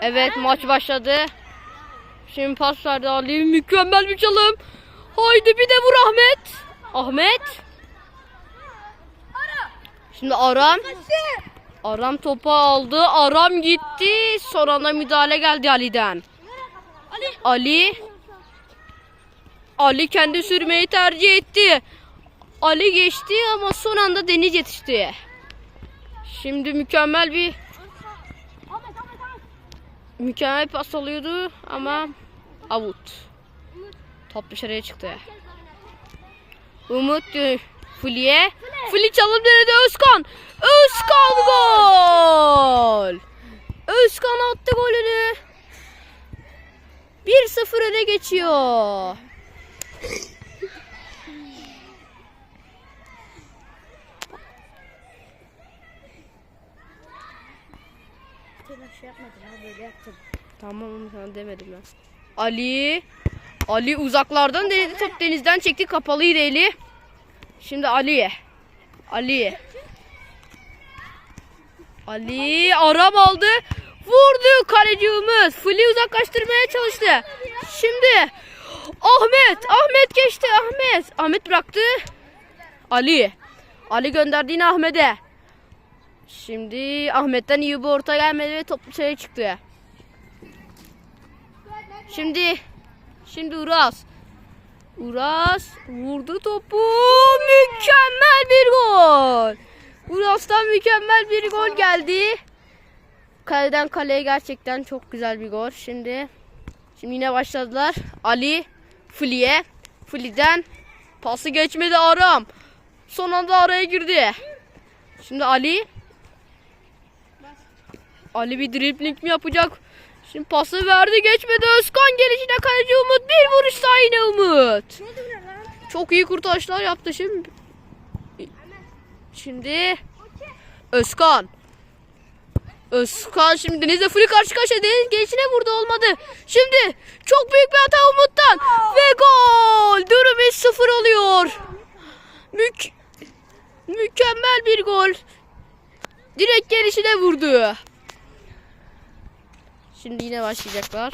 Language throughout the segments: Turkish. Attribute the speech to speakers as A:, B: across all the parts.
A: Evet maç başladı. Şimdi pas verdi Ali. Mükemmel bir çalım. Haydi bir de vur Ahmet. Ahmet. Şimdi Aram. Aram topu aldı. Aram gitti. Son anda müdahale geldi Ali'den. Ali. Ali kendi sürmeyi tercih etti. Ali geçti ama son anda Deniz yetişti. Şimdi mükemmel bir mükemmel pas alıyordu ama avut. Top dışarıya çıktı. Umut Fuli'ye. Fuli çalım denedi Özkan. Özkan gol. Özkan attı golünü. 1-0 öne geçiyor.
B: Şey yapmadım ha böyle yaptım.
A: Tamam sana demedim ben. Ali. Ali uzaklardan denedi top denizden çekti kapalıydı eli. Şimdi Ali. Ali. Ali aram aldı. Vurdu kalecimiz. Fili uzaklaştırmaya çalıştı. Şimdi Ahmet. Ahmet geçti Ahmet. Ahmet bıraktı. Ali. Ali gönderdi yine Ahmet'e. Şimdi Ahmet'ten iyi bir orta gelmedi ve top dışarı çıktı. Şimdi şimdi Uras. Uras vurdu topu. Mükemmel bir gol. Uras'tan mükemmel bir gol geldi. Kaleden kaleye gerçekten çok güzel bir gol. Şimdi şimdi yine başladılar. Ali Fli'ye. Fli'den pası geçmedi Aram. Son anda araya girdi. Şimdi Ali Ali bir dribling mi yapacak? Şimdi pası verdi geçmedi Özkan gelişine kaleci Umut bir vuruş daha yine Umut. Çok iyi kurtarışlar yaptı şimdi. Şimdi Özkan. Özkan şimdi Deniz'le full karşı karşıya Deniz gelişine vurdu olmadı. Şimdi çok büyük bir hata Umut'tan ve gol. Durum 3-0 oluyor. Mük mükemmel bir gol. Direkt gelişine vurdu. Şimdi yine başlayacaklar.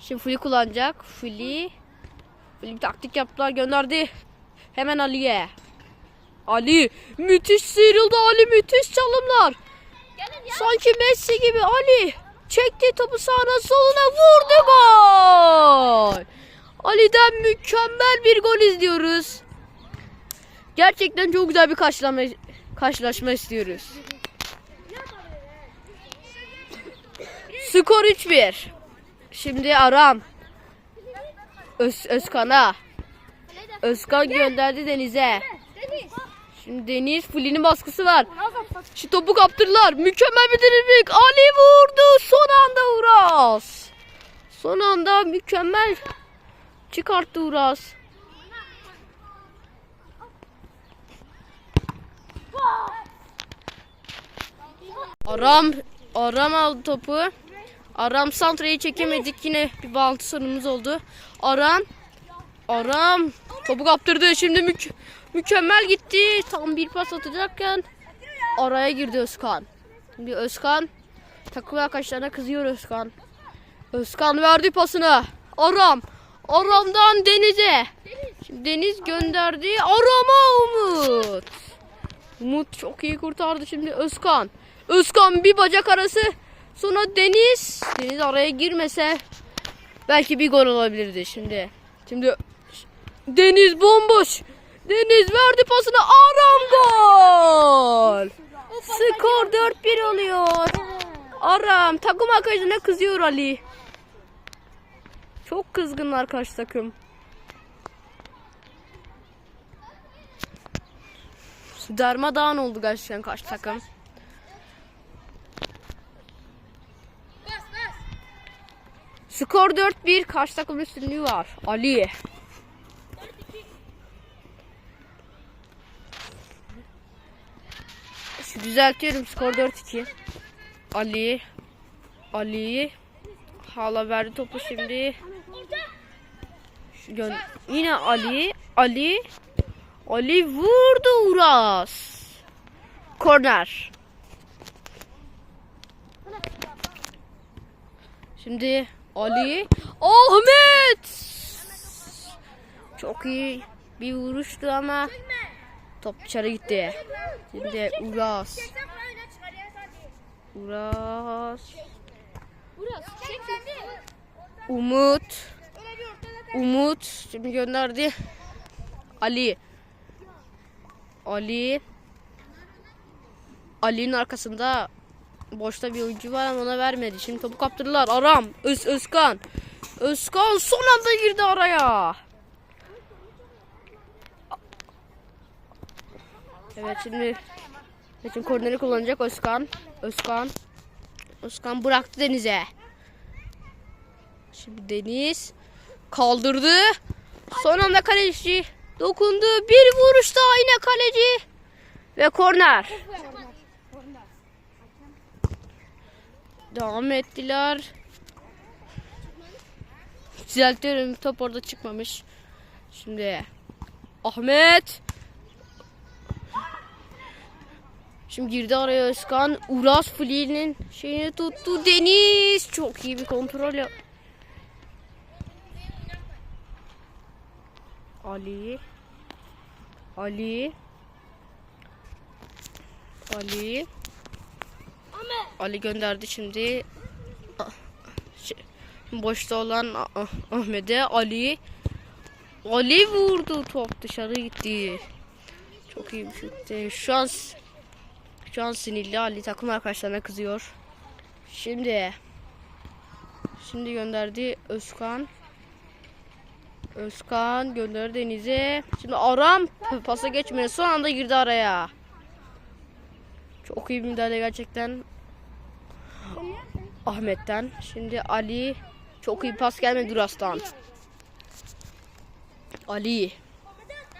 A: Şimdi Fully kullanacak. Fully. Fully bir taktik yaptılar gönderdi. Hemen Ali'ye. Ali müthiş sıyrıldı Ali müthiş çalımlar. Sanki Messi gibi Ali çekti topu sağına soluna vurdu gol. Ali'den mükemmel bir gol izliyoruz. Gerçekten çok güzel bir karşılama, karşılaşma istiyoruz. Skor 3-1. Şimdi Aram. Öz, Özkan'a. Özkan gönderdi Deniz'e.
B: Deniz.
A: Şimdi Deniz Fuli'nin baskısı var. Şu topu kaptırdılar. Mükemmel bir dribbling. Ali vurdu. Son anda Uras. Son anda mükemmel çıkarttı Uras. Aram Aram aldı topu. Aram Santra'yı çekemedik. Yine bir bağlantı sorunumuz oldu. Aram Aram topu kaptırdı. Şimdi mük- mükemmel gitti. Tam bir pas atacakken araya girdi Özkan. Şimdi Özkan takım arkadaşlarına kızıyor Özkan. Özkan verdi pasını. Aram. Aram'dan Deniz'e. Şimdi Deniz gönderdi. Aram'a Umut. Umut çok iyi kurtardı şimdi Özkan. Özkan bir bacak arası. Sonra Deniz. Deniz araya girmese belki bir gol olabilirdi şimdi. Şimdi Deniz bomboş. Deniz verdi pasını. Aram gol. Skor 4-1 oluyor. Aram takım arkadaşına kızıyor Ali. Çok kızgınlar karşı takım. Darmadağın oldu gerçekten karşı takım. Skor 4-1. Karşı takım üstünlüğü var. Ali. Şu düzeltiyorum. Skor 4-2. Ali. Ali. Hala verdi topu şimdi. Şu gön Yine Ali. Ali. Ali vurdu Uras. Korner. Şimdi Ali. Ahmet! Çok iyi bir vuruştu ama top dışarı gitti. Şimdi Uras. Uras. Umut. Umut şimdi gönderdi. Ali. Ali. Ali'nin arkasında boşta bir oyuncu var ama ona vermedi. Şimdi topu kaptırdılar. Aram. Öz Özkan. Özkan son anda girdi araya. Evet şimdi Metin korneri kullanacak Özkan. Özkan. Özkan bıraktı Deniz'e. Şimdi Deniz kaldırdı. Son anda kaleci dokundu. Bir vuruş daha yine kaleci. Ve korner. Devam ettiler. Düzeltiyorum. Top orada çıkmamış. Şimdi Ahmet. Şimdi girdi araya Özkan. Uras Fli'nin şeyini tuttu. Deniz. Çok iyi bir kontrol yap- Ali. Ali. Ali. Ali gönderdi şimdi. Şey, Boşta olan Ah- Ah- Ahmet'e Ali. Ali vurdu top dışarı gitti. Çok iyi bir şutti. Şu an şu an sinirli Ali takım arkadaşlarına kızıyor. Şimdi şimdi gönderdi Özkan. Özkan gönderdi Deniz'e. Şimdi Aram pasa geçmedi. Son anda girdi araya. Çok iyi bir müdahale gerçekten. Ahmet'ten. Şimdi Ali. Çok iyi pas gelmedi Duras'tan. Ali.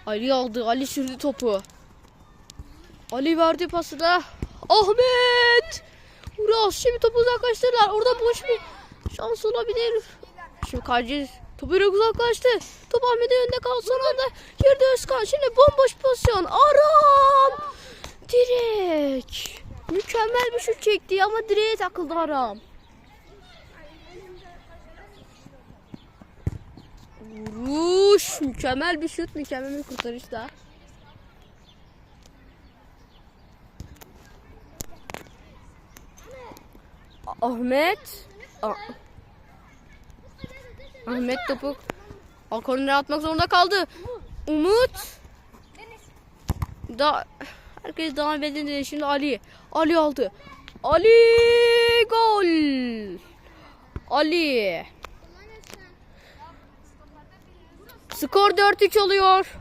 A: Ali aldı. Ali sürdü topu. Ali verdi pası da. Ahmet. Uras şimdi topu uzaklaştırdılar. Orada boş bir şans olabilir. Şimdi kaleci topu biraz uzaklaştı. Top Ahmet'in önünde kaldı. Son anda girdi Özkan. Şimdi bomboş pozisyon. Aram. Direk. Mükemmel bir şut çekti ama direğe takıldı Aram. Vuruş. Mükemmel bir şut. Mükemmel bir kurtarış da. Ahmet. A- Ahmet topu Al kornere atmak zorunda kaldı. Umut. Da herkes devam edildi. Şimdi Ali. Ali aldı. Ali gol. Ali. Skor 4-3 oluyor.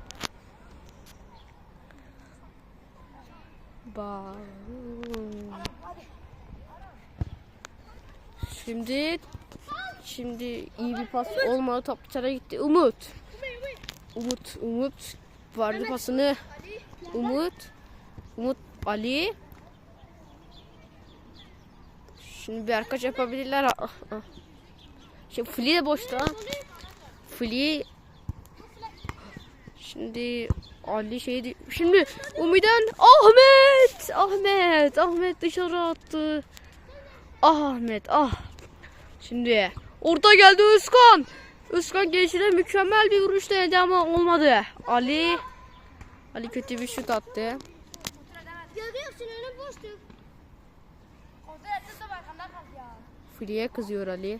A: Şimdi şimdi iyi bir pas olmadı top dışarı gitti. Umut. Umut Umut vardı pasını. Umut. Umut Ali. Şimdi bir arkaç yapabilirler. Ah, ah. Şimdi Fli de boşta. Fli Şimdi Ali şeydi. Şimdi Umi'den Ahmet! Ahmet! Ahmet dışarı attı. Ah Ahmet ah. Şimdi orta geldi Özkan. Özkan gelişine mükemmel bir vuruş denedi ama olmadı. Ali Ali kötü bir şut attı.
B: Görüyorsun önü boştu.
A: Fili'ye kızıyor Ali.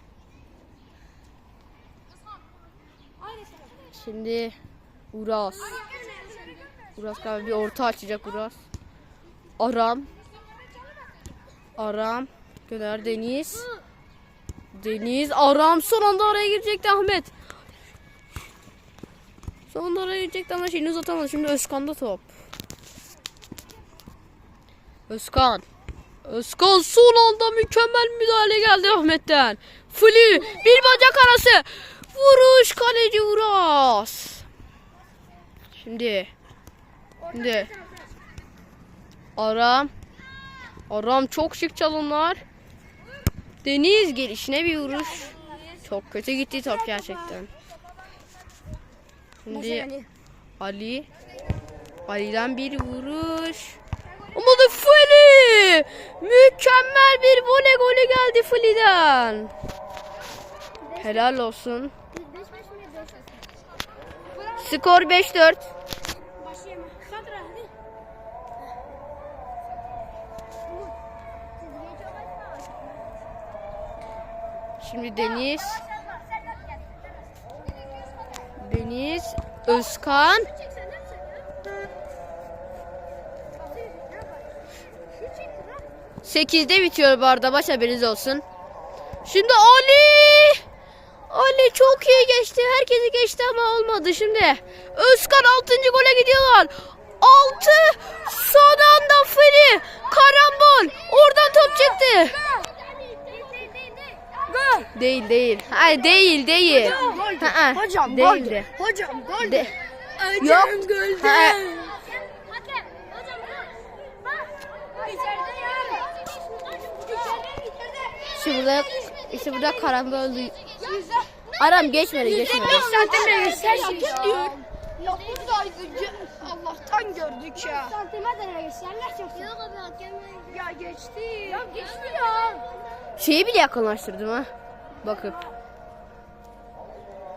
A: Şimdi Uras. Uras galiba bir orta açacak Uras. Aram. Aram. Gönder Deniz. Deniz. Aram son anda araya girecekti Ahmet. Son anda araya girecekti ama şeyini uzatamadı. Şimdi Özkan'da top. Özkan. Özkan son anda mükemmel müdahale geldi Ahmet'ten. Fli bir bacak arası. Vuruş kaleci Uras. Şimdi. Şimdi. Aram. Aram çok şık çalımlar. Deniz gelişine bir vuruş. Çok kötü gitti top gerçekten. Şimdi Ali. Ali'den bir vuruş. Ama da Fli! Mükemmel bir voley golü geldi Fli'den. Helal olsun.
B: 5 5 mi 5
A: Skor 5-4.
B: Başlayalım. Santra hadi.
A: Şimdi Deniz. Deniz. Özkan. 8'de bitiyor bu arada baş haberiniz olsun. Şimdi Ali. Ali çok iyi geçti. Herkesi geçti ama olmadı şimdi. Özkan 6. gole gidiyorlar. 6 son anda free. Karambol. Oradan top çıktı. Değil değil. Hayır değil değil. Ha,
C: Hocam gol. Hocam gol.
A: De-.
C: Gol.
B: Hocam ya. İçeride içeride.
A: işte burada işte burada karambol. Aram geçmedi geçmedi.
C: Santimle göster diyor. Ya buradaydı. Ce- Allah'tan gördük ya.
B: Santimetre geçerler çok. Yok abi.
C: Ya geçti.
B: Ya geçti ya.
A: Şeyi bile yakınlaştırdım ha. Bakıp.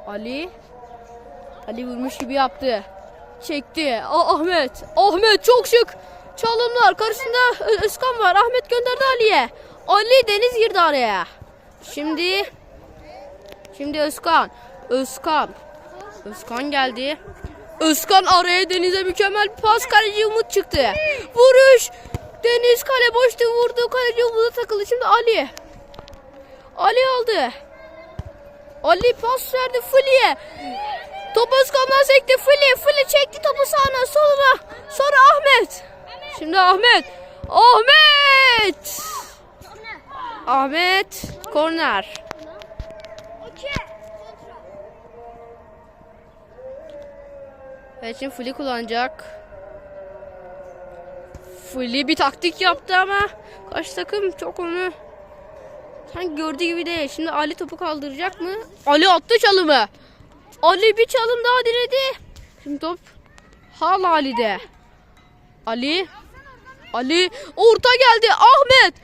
A: Ali. Ali vurmuş gibi yaptı. Çekti. Aa, Ahmet. Ahmet çok şık. Çalımlar. Karşısında Özkan var. Ahmet gönderdi Ali'ye. Ali Deniz girdi araya. Şimdi Şimdi Özkan. Özkan. Özkan geldi. Özkan araya Deniz'e mükemmel pas. Kaleci Umut çıktı. Vuruş. Deniz kale boştu vurdu. Kaleci Umut'a takıldı. Şimdi Ali. Ali aldı. Ali pas verdi Fili'ye. Top Özkan'dan sekti. Fili. Fili çekti topu sağına soluna. Sonra Ahmet. Şimdi Ahmet. Ahmet. Ahmet. Korner. Evet şimdi Fili kullanacak. Fili bir taktik yaptı ama karşı takım çok onu sanki gördüğü gibi değil. Şimdi Ali topu kaldıracak mı? Ali attı çalımı. Ali bir çalım daha denedi. Şimdi top hala Ali'de. Ali. Ali orta geldi. Ahmet.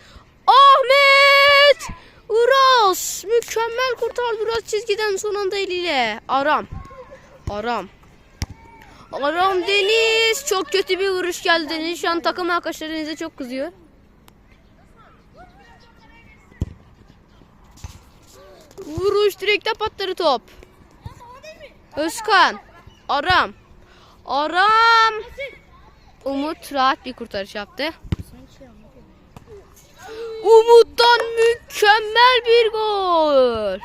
A: Ahmet. Uras. Mükemmel kurtardı Uras çizgiden son anda eliyle. Aram. Aram. Aram Deniz. Çok kötü bir vuruş geldi Deniz. Şu an takım arkadaşları Deniz'e çok kızıyor. Vuruş direkte patladı top. Özkan. Aram. Aram. Umut rahat bir kurtarış yaptı. Umut'tan mükemmel bir gol.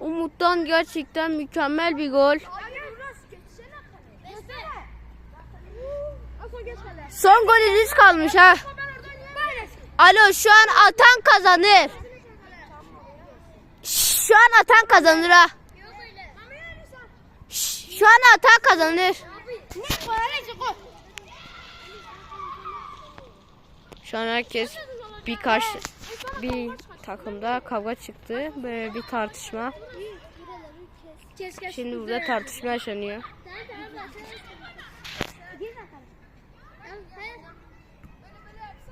A: Umut'tan gerçekten mükemmel bir gol. Son golünüz kalmış ha. Alo şu an atan kazanır. Şu an atan kazanır ha. Şu an atan kazanır. Şu an herkes birkaç bir takımda kavga çıktı. Böyle bir tartışma. Şimdi burada tartışma yaşanıyor.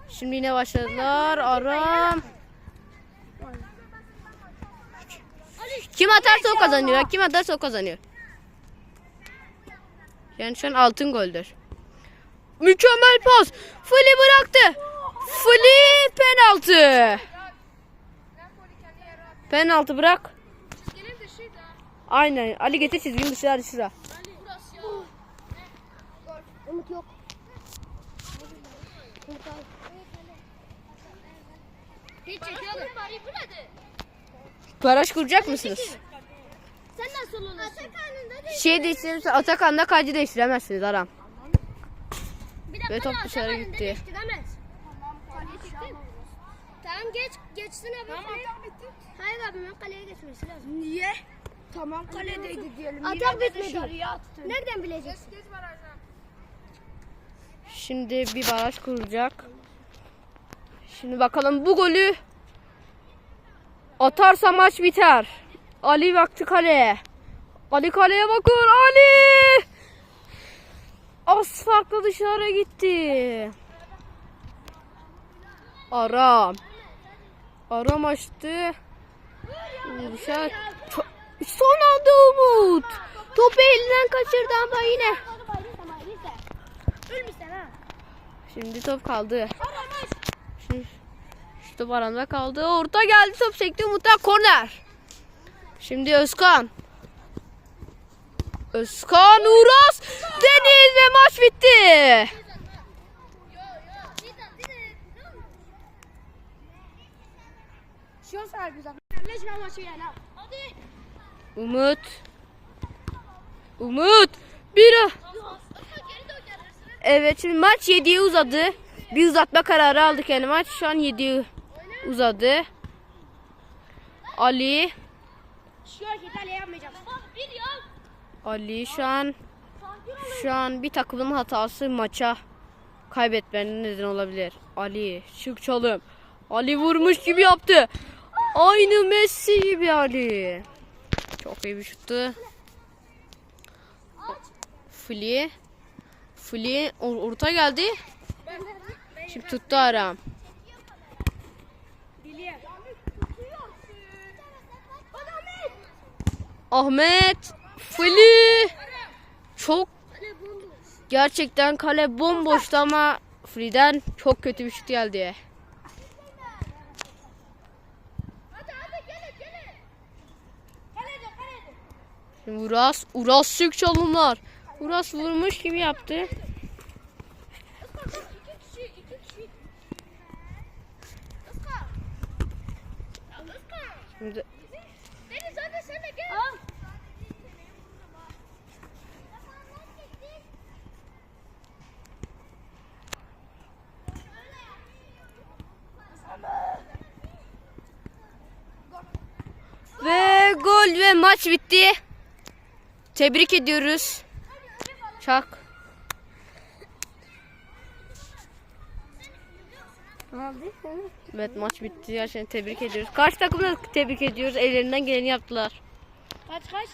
A: Şimdi yine başladılar. Aram. Kim atarsa o kazanıyor. Kim atarsa o kazanıyor. Yani şu an altın goldür. Mükemmel pas. Fili bıraktı. Fili penaltı. Penaltı bırak. Aynen. Ali getir çizginin dışarı şura.
B: Umut yok. Çekiyorum.
A: Baraj kuracak mısınız?
B: Sen nasıl olursun? Atakan'ın da
A: Şey değiştirirse Atakan'da kaleci değiştiremezsiniz Aram.
B: Bir dakika
A: Ve top dışarı
B: da
A: gitti.
B: değiştiremez. Tamam geç geçsin abi. Tamam Hayır abi ben kaleye geçmesi lazım.
C: Niye? Tamam kaledeydi diyelim.
B: Atak bitmedi. Nereden bileceksin?
A: Şimdi bir baraj kurulacak. Şimdi bakalım bu golü atarsa maç biter. Ali baktı kaleye. Ali kaleye bakıyor. Ali! Az farklı dışarı gitti. Aram. Aram açtı. Vuruşa. Son anda Umut. Topu elinden kaçırdı ama yine.
B: Ölmüşsen ha.
A: Şimdi top kaldı. Şimdi, şu top aranda kaldı. Orta geldi top sekti Umut'tan korner. Şimdi Özkan. Özkan Uras Deniz ve maç bitti. Umut. Umut. Bir. Evet şimdi maç 7'ye uzadı. Bir uzatma kararı aldık yani maç şu an 7'ye uzadı. Ali.
B: Ya.
A: Ali şu an şu an bir takımın hatası maça kaybetmenin neden olabilir. Ali şık çalım. Ali vurmuş gibi yaptı. Aynı Messi gibi Ali. Çok iyi bir şuttu. Fli. Fli or- orta geldi. Şimdi tuttu Aram. Ahmet. Fli. Çok gerçekten kale bomboştu ama Fli'den çok kötü bir şut geldi. Uras, Uras sık çalımlar. Uras vurmuş gibi yaptı. Şimdi ve gol ve maç bitti. Tebrik ediyoruz. Çak. Evet maç bitti. Gerçekten tebrik ediyoruz. Karşı takımı da tebrik ediyoruz. Ellerinden geleni yaptılar.
B: Kaç kaç?